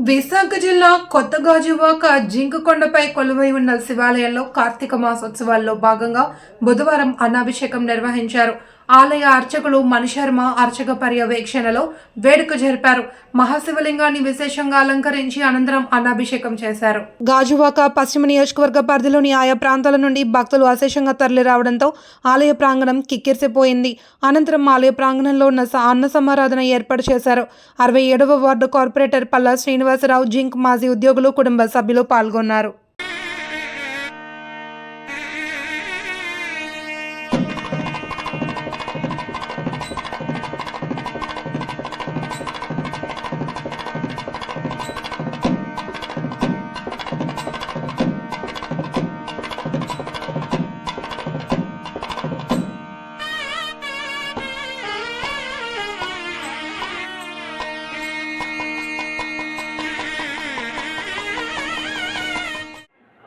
విశాఖ జిల్లా కొత్త గాజువాక జింకకొండపై కొలువై ఉన్న శివాలయంలో కార్తీక మాసోత్సవాల్లో భాగంగా బుధవారం అన్నాభిషేకం నిర్వహించారు. ఆలయ అర్చకులు మణిశర్మ అర్చక పర్యవేక్షణలో వేడుక జరిపారు. మహాశివలింగాన్ని విశేషంగా అలంకరించి అనంతరం అన్నాభిషేకం చేశారు. గాజువాక పశ్చిమ నియోజకవర్గ పరిధిలోని ఆయా ప్రాంతాల నుండి భక్తులు అశేషంగా తరలిరావడంతో ఆలయ ప్రాంగణం కిక్కిరిసిపోయింది. అనంతరం ఆలయ ప్రాంగణంలో ఉన్న స- అన్న సమారాధన ఏర్పాటు చేశారు. అరవై ఏడవ ward corporator Palla Srinivasarao zinc మాజీ ఉద్యోగులు కుటుంబ సభ్యులు పాల్గొన్నారు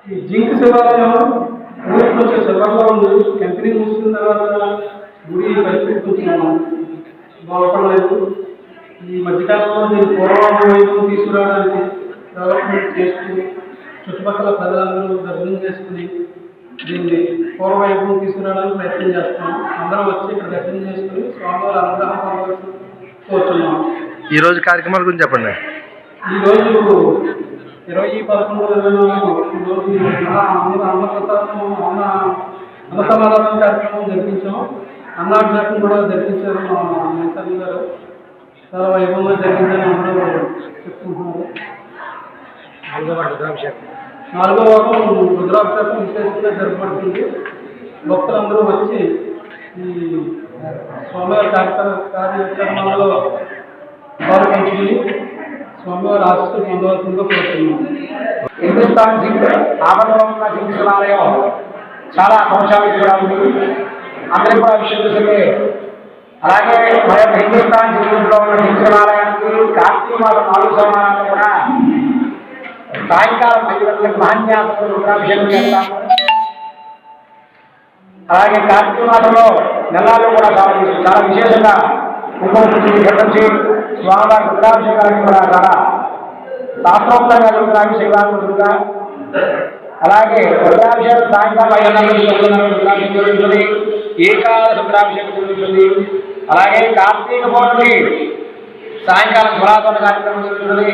ఈ జింక్ శివాలయం ఊరికి కొంచెం శివాలయం ఉంది కంపెనీ మూసుకున్న తర్వాత గుడి పరిస్థితి కొంచెం బాగుపడలేదు ఈ మధ్యకాలంలో దీన్ని పూర్వం వైపు తీసుకురావడానికి డెవలప్మెంట్ చేస్తూ చుట్టుపక్కల ప్రజలందరూ దర్శనం చేసుకుని దీన్ని పూర్వ వైపు తీసుకురావడానికి ప్రయత్నం చేస్తాం అందరూ వచ్చి ఇక్కడ దర్శనం చేసుకుని స్వామివారి అనుగ్రహం పొందవలసి కోరుతున్నాం ఈ రోజు కార్యక్రమాల గురించి చెప్పండి. ఈరోజు ఇరవై పదకొండు ఇరవై నాలుగు అన్న అన్నప్రసాదం అన్న అన్న కార్యక్రమం జరిపించాం కూడా జరిపించారు మా గారు. చాలా వైభవంగా జరిగిందని అందరూ చెప్తున్నారు. నాలుగో వారం రుద్రాభిషేకం విశేషంగా జరపబడుతుంది. భక్తులందరూ వచ్చి ఈ స్వామివారి కార్యక్రమ కార్యక్రమాలలో పాల్గొంటుంది స్వామివారి ఆశీస్సులు పొందవలసిందిగా కోరుతున్నాం హిందుస్థాన్ జింక్ ఆవరణలో ఉన్న జింక్ శివాలయం చాలా సంవత్సరాలకి కూడా ఉంది. అందరికీ కూడా విషయం తెలిసిందే. అలాగే మన యొక్క హిందుస్థాన్ జింక్లో ఉన్న జింక్ శివాలయానికి కార్తీక మాసం నాలుగు సోమవారాలు కూడా సాయంకాలం ఐదు గంటలకు మహాన్యాసం రుద్రాభిషేకం చేస్తాము. అలాగే కార్తీక మాసంలో నెలలో కూడా చాలా చాలా విశేషంగా కుంకుమ ఘటించి స్వామివారి రుద్రాభిషేకానికి శాస్త్రోక్తంగా జరుగుతున్న అభిషేకాలు అలాగే రుద్రాభిషేకం సాయంకాలం ఐదు రుద్రాభిషేకం జరుగుతుంది. ఏకాదశ రుద్రాభిషేకం జరుగుతుంది. అలాగే కార్తీక పౌర్ణమి సాయంకాలం పురాతన కార్యక్రమం జరుగుతుంది.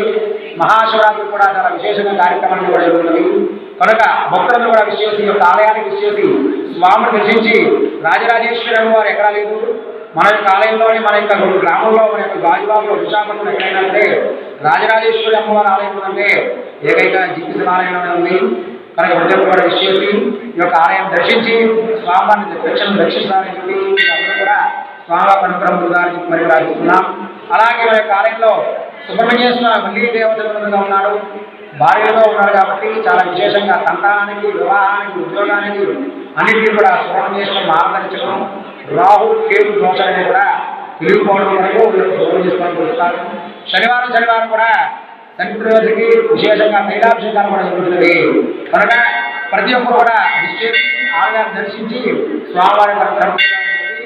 మహాశివరాత్రి కూడా చాలా విశేషమైన కార్యక్రమాలు కూడా జరుగుతుంది. కనుక భక్తులను కూడా విశ్చేసి యొక్క ఆలయానికి విశ్చేసి స్వామిని దర్శించి రాజరాజేశ్వరి వారు ఎక్కడా లేదు. మన యొక్క ఆలయంలోని మన యొక్క గ్రామంలో మన యొక్క గాజువాబులో విశాఖపట్నం ఎక్కడైనా ఉంటే రాజరాజేశ్వరి అమ్మవారి ఆలయం అంటే ఏకైక జీవిత ఆలయంలోనే ఉంది. కనుక ప్రతి ఒక్కరు కూడా ఈ యొక్క ఆలయం దర్శించి స్వామివారిని దక్షిణ రక్షిస్తారని చెప్పి అందరూ కూడా స్వామివారి అనుగ్రహం పొందాలని మరి ప్రార్థిస్తున్నాం. అలాగే మన యొక్క ఆలయంలో సుబ్రహ్మణ్య స్వామి మళ్ళీ దేవతలుగా ఉన్నాడు భార్యలో ఉన్నాడు కాబట్టి చాలా విశేషంగా సంతానానికి వివాహానికి ఉద్యోగానికి అన్నింటినీ కూడా సుబ్రహ్మణ్యేశ్వరం మార్గదర్శకం రాహు కేతు దోషాన్ని కూడా తెలియకపోవడం వరకు పిలుస్తారు శనివారం శనివారం కూడా శనిత్రయోధికి విశేషంగా తైలాభిషేకాలు కూడా జరుగుతుంది కనుక ప్రతి ఒక్కరు కూడా నిశ్చయం ఆలయాన్ని దర్శించి స్వామివారి